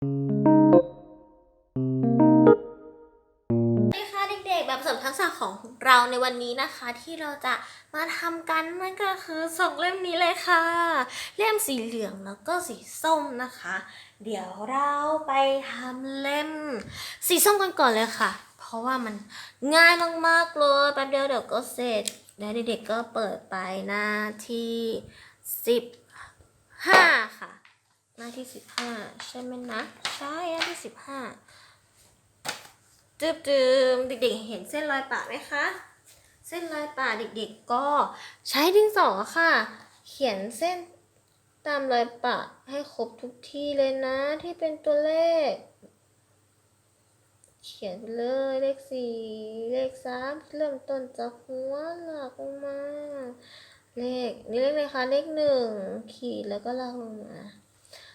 สวัสดีค่ะเด็กๆ แบบเสริมทักษะของเราในวันนี้นะคะ ที่เราจะมาทำกันนั่นก็คือสองเล่มนี้เลยค่ะ เล่มสีเหลืองแล้วก็สีส้มนะคะ เดี๋ยวเราไปทำเล่ม สีส้มกันก่อนเลยค่ะ เพราะว่ามันง่ายมากๆเลยแป๊บเดียวเดี๋ยวก็เสร็จแล้วเด็กๆก็เปิดไปหน้าที่สิบห้าค่ะ น้าที่สิบห้าใช่ไหมนะ ใช่หน้าที่สิบห้าจืบจืมเด็กๆเห็นเส้นรอยปะไหมคะ เส้นรอยปะเด็กๆก็ใช้ดินสอค่ะ เขียนเส้นตามรอยปะให้ครบทุกที่เลยนะที่เป็นตัวเลข เขียนไปเลยเลขสี่เลขสามเริ่มต้นจากหัวหลักลงมา เลขนี่เลขอะไรคะเลขหนึ่งขีดแล้วก็ลากลงมา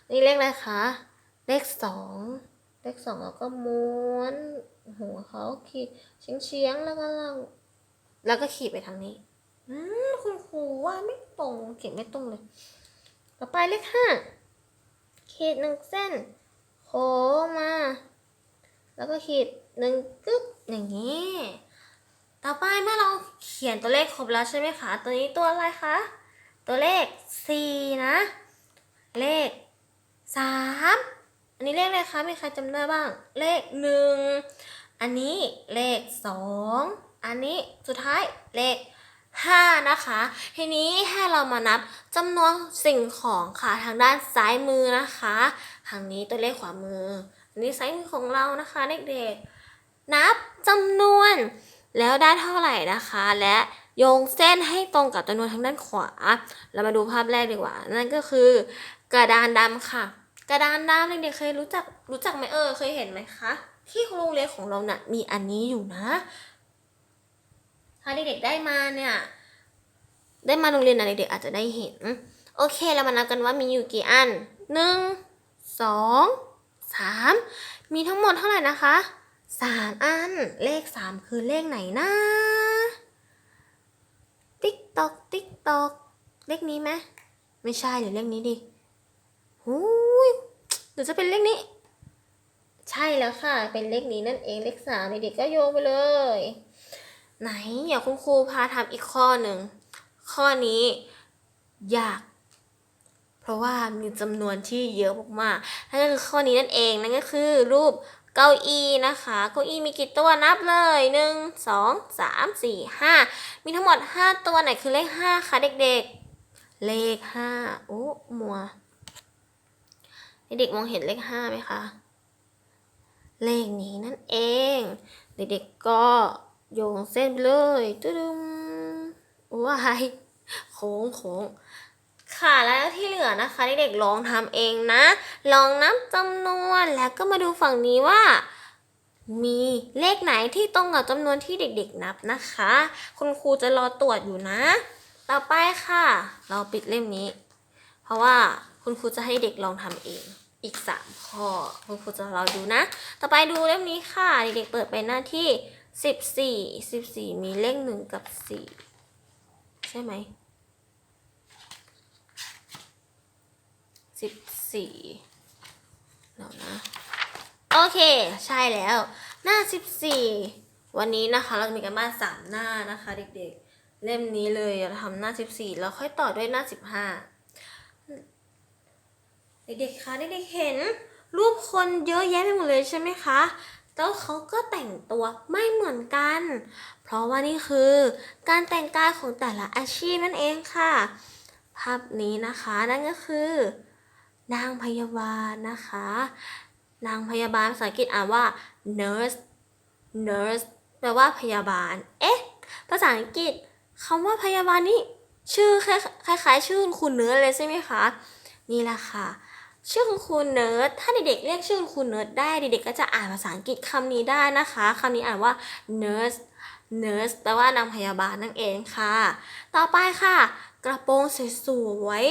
นี่เลขอะไรคะ เลขสอง เลขสองแล้วก็ม้วนหัวเขาขีดเฉียงเฉียงๆแล้วก็ลากแล้วก็ขีดไปทางนี้ อืมคุณครูว่าไม่ตรงเขียนไม่ตรงเลย ต่อไปเลขห้าขีดหนึ่งเส้น โค้งมา แล้วก็ขีดหนึ่งกึ๊บอย่างนี้ ต่อไปเมื่อเราเขียนตัวเลขครบแล้วใช่ไหมคะ ตัวนี้ตัวอะไรคะ ตัวเลขสี่นะ เลข สามอันนี้เลขอะไรคะมีใครจำได้บ้าง เลขหนึ่งอันนี้เลขสองอันนี้สุดท้ายเลขห้านะคะ ทีนี้ให้เรามานับจำนวนสิ่งของค่ะทางด้านซ้ายมือนะคะทางนี้ตัวเลขขวามือ อันนี้ซ้ายมือของเรานะคะเด็กๆนับจำนวนแล้วได้เท่าไหร่นะคะ และโยงเส้นให้ตรงกับจำนวนทางด้านขวา เรามาดูภาพแรกดีกว่า นั่นก็คือ กระดานดำค่ะ กระดานดำเด็กๆเคยรู้จักรู้จักไหมเออเคยเห็นไหมคะที่โรงเรียนของเราน่ะมีอันนี้อยู่นะ ถ้าเด็กๆได้มาเนี่ยได้มาโรงเรียนนะเด็กๆอาจจะได้เห็น โอเคเรามานับกันว่ามีอยู่กี่อันหนึ่งสองสามมีทั้งหมดเท่าไหร่นะคะสามอัน เลขสามคือเลขไหนนะติ๊กตอกติ๊กตอกเลขนี้ไหมไม่ใช่หรือเลขนี้ดิ หูยหรือจะเป็นเลขนี้ ใช่แล้วค่ะ เป็นเลขนี้นั่นเองเลขสามเด็กๆก็โยงไปเลย ไหนเดี๋ยวคุณครูพาทำอีกข้อหนึ่ง ข้อนี้ยาก เพราะว่ามีจำนวนที่เยอะมากๆนั่นก็คือข้อนี้นั่นเองนั่นก็คือรูปเก้าอี้นะคะ เก้าอี้มีกี่ตัวนับเลยหนึ่งสองสามสี่ห้ามีทั้งหมดห้าตัวไหนคือเลขห้าคะเด็กๆ เลขห้าโอ้มัว เด็กๆมองเห็นเลขห้าไหมคะ เลขนี้นั่นเอง เด็กๆก็โยงเส้นเลยตึ้มว้ายโค้งโค้งค่ะแล้วที่เหลือนะคะเด็กๆลองทำเองนะ ลองนับจำนวนแล้วก็มาดูฝั่งนี้ว่า มีเลขไหนที่ตรงกับจำนวนที่เด็กๆนับนะคะ คุณครูจะรอตรวจอยู่นะ ต่อไปค่ะ เราปิดเล่มนี้ เพราะว่าคุณครูจะให้เด็กลองทำเอง อีก 3 ข้อคุณครูจะรอดูนะ ต่อไปดูเล่มนี้ค่ะ เด็กๆเปิดไปหน้าที่ 14 14 มีเลขหนึ่งกับ 4 ใช่ไหม14แล้วนะ โอเค ใช่แล้ว หน้า14วันนี้นะคะ เราจะมีกันบ้าน3หน้านะคะ เด็กๆ เล่มนี้เลยเราทำหน้า14แล้วค่อยต่อด้วยหน้า15 เด็กๆคะเด็กๆเห็น รูปคนเยอะแยะไปหมดเลยใช่ไหมคะแล้วเขาก็แต่งตัวไม่เหมือนกัน เพราะว่านี่คือ การแต่งกายของแต่ละอาชีพนั่นเองค่ะ ภาพนี้นะคะนั่นก็คือ นางพยาบาลนะคะ นางพยาบาลภาษาอังกฤษอ่านว่า nurse nurse แปลว่าพยาบาล เอ๊ะ ภาษาอังกฤษคำว่าพยาบาลนี่ชื่อคล้ายๆชื่อคุณเนื้อเลยใช่ไหมคะ นี่แหละค่ะ ชื่อคุณครูเนิร์ด ถ้าเด็กๆเรียกชื่อคุณครูเนิร์ดได้ เด็กๆก็จะอ่านภาษาอังกฤษคำนี้ได้นะคะคำนี้อ่านว่า nurse nurse แปลว่านางพยาบาลนั่นเองค่ะ ต่อไปค่ะ กระโปรงสวย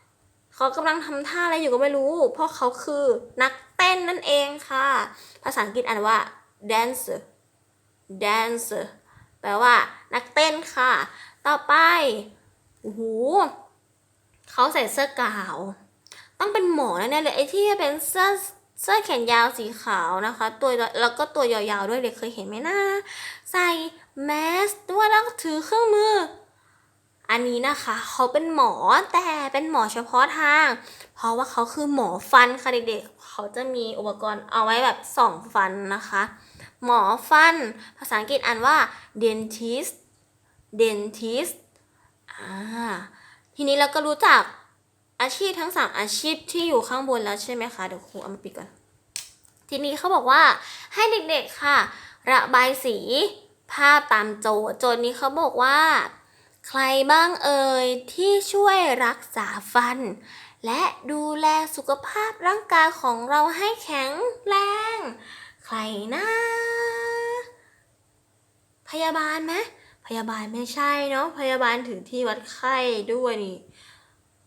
ๆเขากำลังทำท่าอะไรอยู่ก็ไม่รู้ เพราะเขาคือนักเต้นนั่นเองค่ะ ภาษาอังกฤษอ่านว่า dancer dancer แปลว่า นักเต้นค่ะ ต่อไปโอ้โหเขาใส่เสื้อกาว ต้องเป็นหมอแน่ๆเลยไอ้ที่เป็นเสื้อเสื้อแขนยาวสีขาวนะคะ ตัวแล้วก็ตัวยาวๆด้วยเด็กเคยเห็นไหมนะใส่แมสด้วยแล้วถือเครื่องมือ อันนี้นะคะ เขาเป็นหมอแต่เป็นหมอเฉพาะทาง เพราะว่าเขาคือหมอฟันค่ะเด็กๆเขาจะมีอุปกรณ์เอาไว้แบบส่องฟันนะคะ หมอฟัน ภาษาอังกฤษอ่านว่า dentist dentist อ่าทีนี้เราก็รู้จัก อาชีพทั้งสามอาชีพที่อยู่ข้างบนแล้วใช่ไหมคะ เดี๋ยวครูเอามาปิดก่อน ทีนี้เขาบอกว่าให้เด็กๆค่ะ ระบายสีภาพตามโจทย์ โจทย์นี้เขาบอกว่า ใครบ้างเอ่ยที่ช่วยรักษาฟัน และดูแลสุขภาพร่างกายของเราให้แข็งแรง ใครนะ พยาบาลไหมพยาบาลไม่ใช่เนาะพยาบาลถือที่วัดไข้ด้วยนี่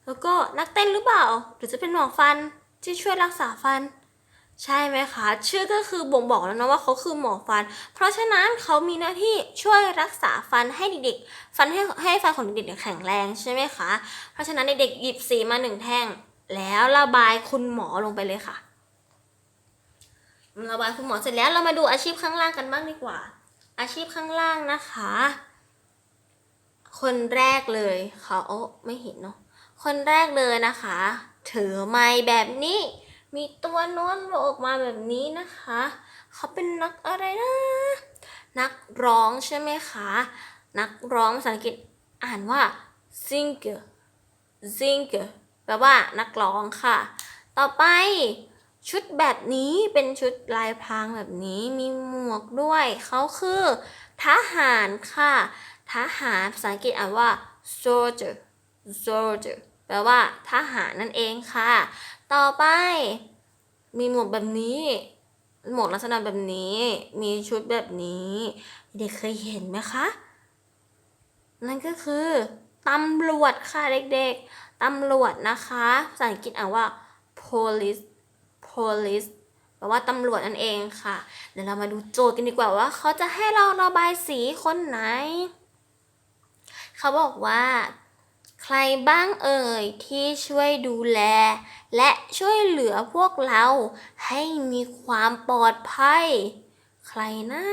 แล้วก็นักเต้นหรือเปล่า หรือจะเป็นหมอฟันที่ช่วยรักษาฟัน ใช่ไหมคะ ชื่อก็คือบ่งบอกแล้วนะว่าเขาคือหมอฟัน เพราะฉะนั้นเขามีหน้าที่ช่วยรักษาฟันให้เด็กๆฟันให้ให้ฟันของเด็กๆแข็งแรงใช่ไหมคะ เพราะฉะนั้นเด็กๆหยิบสีมาหนึ่งแท่ง แล้วระบายคุณหมอลงไปเลยค่ะระบายคุณหมอเสร็จแล้วเรามาดูอาชีพข้างล่างกันบ้างดีกว่า อาชีพข้างล่างนะคะ คนแรกเลยเขาไม่เห็นเนาะ คนแรกเลยนะคะ ถือไม้แบบนี้ มีตัวโน้นโผล่ออกมาแบบนี้นะคะ เขาเป็นนักอะไรนะ นักร้องใช่ไหมคะ นักร้องภาษาอังกฤษอ่านว่า singer singer แปลว่านักร้องค่ะ ต่อไปชุดแบบนี้เป็นชุดลายพรางแบบนี้มีหมวกด้วย เขาคือทหารค่ะทหารภาษาอังกฤษอ่านว่า soldier soldier แปลว่า ทหารนั่นเองค่ะ ต่อไป มีหมวกแบบนี้ หมวกลักษณะแบบนี้ มีชุดแบบนี้ เด็กเคยเห็นไหมคะ นั่นก็คือตำรวจค่ะเด็กๆ ตำรวจนะคะภาษาอังกฤษอ่านว่า police police แปลว่าตำรวจนั่นเองค่ะ เดี๋ยวเรามาดูโจทย์กันดีกว่าว่า เขาจะให้เราระบายสีคนไหน เขาบอกว่า ใครบ้างเอ่ยที่ช่วยดูแล และช่วยเหลือพวกเราให้มีความปลอดภัย ใครนะ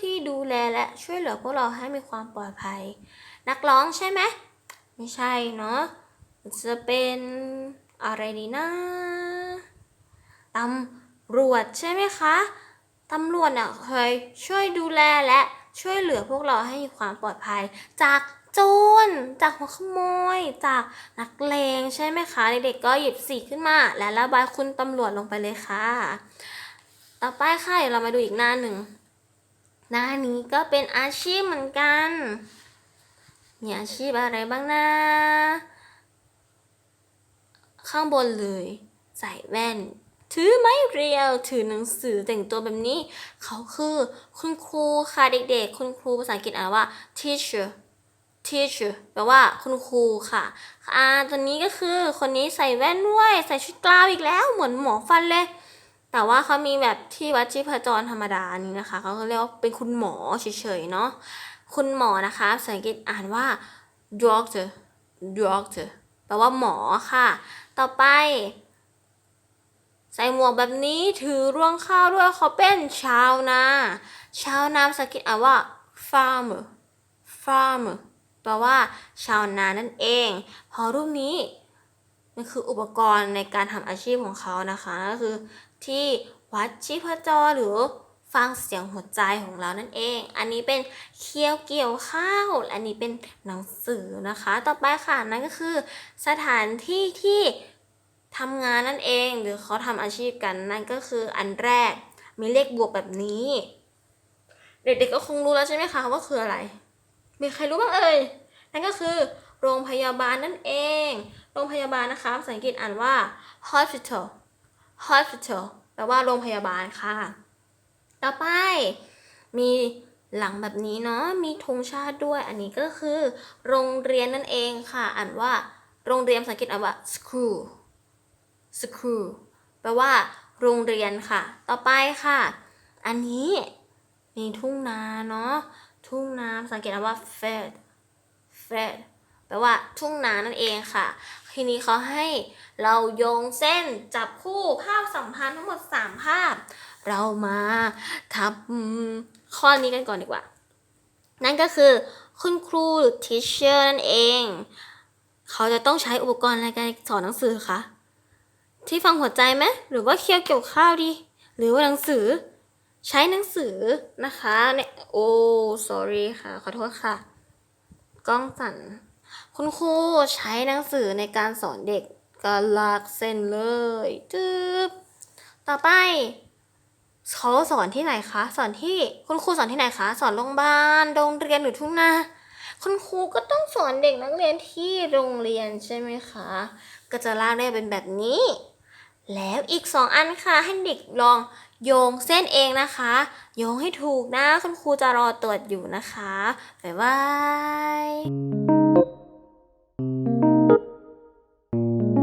ที่ดูแลและช่วยเหลือพวกเราให้มีความปลอดภัย นักร้องใช่ไหมไม่ใช่เนาะจะเป็นอะไรดีนะตำรวจใช่ไหมคะตำรวจเน่ยเคยช่วยดูแลและช่วยเหลือพวกเราให้มีความปลอดภัย จาก จรจากหัวขโมย จากนักเลงใช่ไหมคะ เด็กๆก็หยิบสีขึ้นมา และระบายคุณตำรวจลงไปเลยค่ะ ต่อไปค่ะเดี๋ยวเรามาดูอีกหน้าหนึ่ง หน้านี้ก็เป็นอาชีพเหมือนกัน มีอาชีพอะไรบ้างนะข้างบนเลย ใส่แว่น ถือไม้เรียว ถือหนังสือแต่งตัวแบบนี้ เขาคือคุณครูค่ะเด็กๆ คุณครูภาษาอังกฤษอ่านว่า teacher teacher แปลว่าคุณครูค่ะ อ่าตอนนี้ก็คือคนนี้ใส่แว่นด้วย ใส่ชุดกลาวอีกแล้ว เหมือนหมอฟันเลย แต่ว่าเขามีแบบที่วัดชีพจรธรรมดานี้นะคะ เขาเรียกว่าเป็นคุณหมอเฉยๆเนาะ คุณหมอนะคะภาษาอังกฤษอ่านว่า doctor doctor แปลว่าหมอค่ะ ต่อไป ใส่หมวกแบบนี้ถือรวงข้าวด้วยเขาเป็นชาวนา ชาวนาภาษาอังกฤษอ่านว่า farmer farmer ลว่า ชาวนานั่นเอง พอรูปนี้มันคืออุปกรณ์ในการทำอาชีพของเขานะคะก็คือที่วัดชีพจรหรือฟังเสียงหัวใจของเรานั่นเอง อันนี้เป็นเคี้ยวเกี่ยวข้าว อันนี้เป็นหนังสือนะคะ ต่อไปค่ะนั่นก็คือ สถานที่ที่ทำงานนั่นเอง หรือเขาทำอาชีพกันนั่นก็คืออันแรกมีเลขบวกแบบนี้ เด็กๆก็คงรู้แล้วใช่ไหมคะว่าคืออะไร มีใครรู้บ้างเอ่ย นั่นก็คือ โรงพยาบาลนั่นเอง โรงพยาบาลนะคะภาษาอังกฤษอ่านว่า hospital hospital แปลว่าโรงพยาบาลค่ะ ต่อไปมีหลังแบบนี้เนาะ มีธงชาติด้วย อันนี้ก็คือ โรงเรียนนั่นเองค่ะ อ่านว่า โรงเรียนภาษาอังกฤษอ่านว่า school school แปลว่า โรงเรียนค่ะ ต่อไปค่ะ อันนี้มีทุ่งนาเนาะ ทุ่งนาภาษาอังกฤษว่า field field แปลว่าทุ่งนานั่นเองค่ะ ทีนี้เขาให้เราโยงเส้นจับคู่ภาพสัมพันธ์ทั้งหมด 3 ภาพ เรามาทำข้อนี้กันก่อนดีกว่า นั่นก็คือคุณครูหรือ teacher นั่นเอง เขาจะต้องใช้อุปกรณ์อะไรการสอนหนังสือคะที่ฟังหัวใจไหมหรือว่าเคี่ยวเกี่ยวข้าวดี หรือว่าหนังสือ ใช้หนังสือนะคะเนี่ยโอ้ sorry ค่ะ ขอโทษค่ะ กล้องสั่น คุณครูใช้หนังสือในการสอนเด็กก็ลากเส้นเลยจึ๊บต่อไปเขาสอนที่ไหนคะ สอนที่คุณครูสอนที่ไหนคะ สอนโรงพยาบาลโรงเรียนหรือทุ่งนาคุณครูก็ต้องสอนเด็กนักเรียนที่โรงเรียนใช่ไหมคะ ก็จะลากได้เป็นแบบนี้ แล้วอีกสองอันค่ะให้เด็กลอง โยงเส้นเองนะคะ โยงให้ถูกนะ คุณครูจะรอตรวจอยู่นะคะ บ๊ายบาย